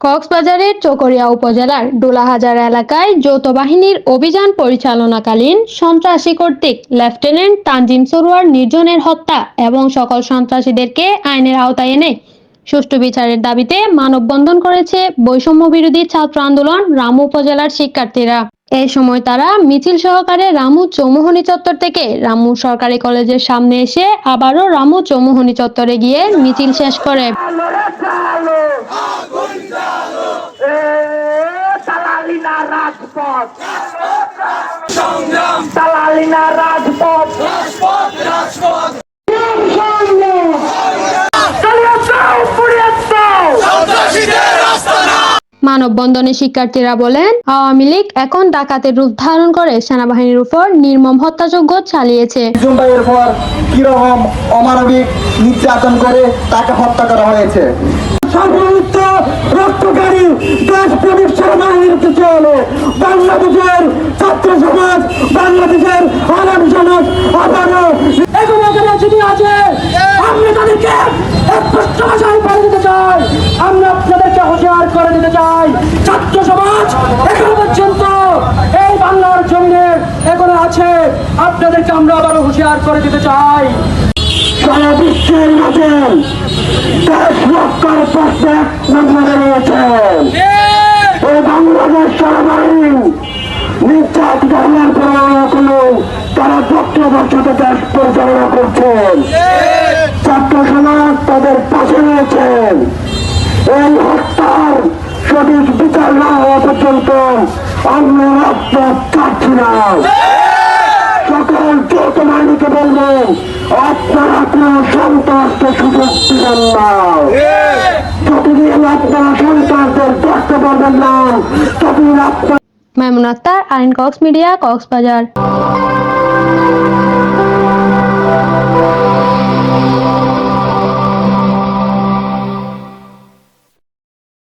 কক্সবাজারের চকরিয়া উপজেলার ডোলাহাজার এলাকায় যৌথ বাহিনীর অভিযান পরিচালনাকালীন সন্ত্রাসী কর্তৃক লেফটেন্যান্ট তানজিম সরোয়ার নির্জনের হত্যা এবং সকল সন্ত্রাসীদেরকে আইনের আওতায় এনে সুষ্ঠু বিচারের দাবিতে মানববন্ধন করেছে বৈষম্য বিরোধী ছাত্র আন্দোলন রামু উপজেলার শিক্ষার্থীরা। এই সময় তারা মিছিল সহকারে রামু চৌমোহনী চত্বর থেকে রামু সরকারি কলেজের সামনে এসে আবারও রামু চৌমোহনী চত্বরে গিয়ে মিছিল শেষ করে। মানববন্ধনে শিক্ষার্থীরা বলেন আওয়ামী লীগ এখন ডাকাতের রূপ ধারণ করে সেনাবাহিনীর উপর নির্মম হত্যাযজ্ঞ চালিয়েছে। জুম্বাইয়ের পর কীরকম অমানবিক নির্যাতন করে তাকে হত্যা করা হয়েছে? সর্বমিত্র রক্তকারী দেশ প্রেমিক সেনাবাহিনীর চলে বাংলাদেশের ছাত্র সমাজ বাংলাদেশের আগামী সমাজ আবারও এগুলো যদি আছে আমরা তাদেরকে স্পষ্ট ভাষায় বলে দিতে চাই। আমরা আপনাদেরকে হুঁশিয়ার করে দিতে চাই। ছাত্র সমাজ এখনও পর্যন্ত এই বাংলার জমিনে এখনও আছে। আপনাদেরকে আমরা আবারও হুঁশিয়ার করে দিতে চাই। সারা বিশ্বের দেশ রক্ষার প্রশ্নে নম্বরে রয়েছেন এই বাংলাদেশ নির্যাতনের পরিমাণ কোনো তারা বক্তব্যের সাথে দেশ পরিচালনা করছেন। ছাত্র সমাজ তাদের পাশে রয়েছেন। এই হত্যার সঠিক বিচার না হওয়া পর্যন্ত আমরা আপনার চাচ্ছি না। সকল যৌথ বাহিনীকে বলব, আপনারা কোনো সন্ত্রাসকে সুযোগ দিবেন না। যতদিন আপনারা সন্ত্রাসদের দেখতে পারবেন না, ততদিন আপনার আক্তার আইন কক্স মিডিয়া, কক্সবাজার।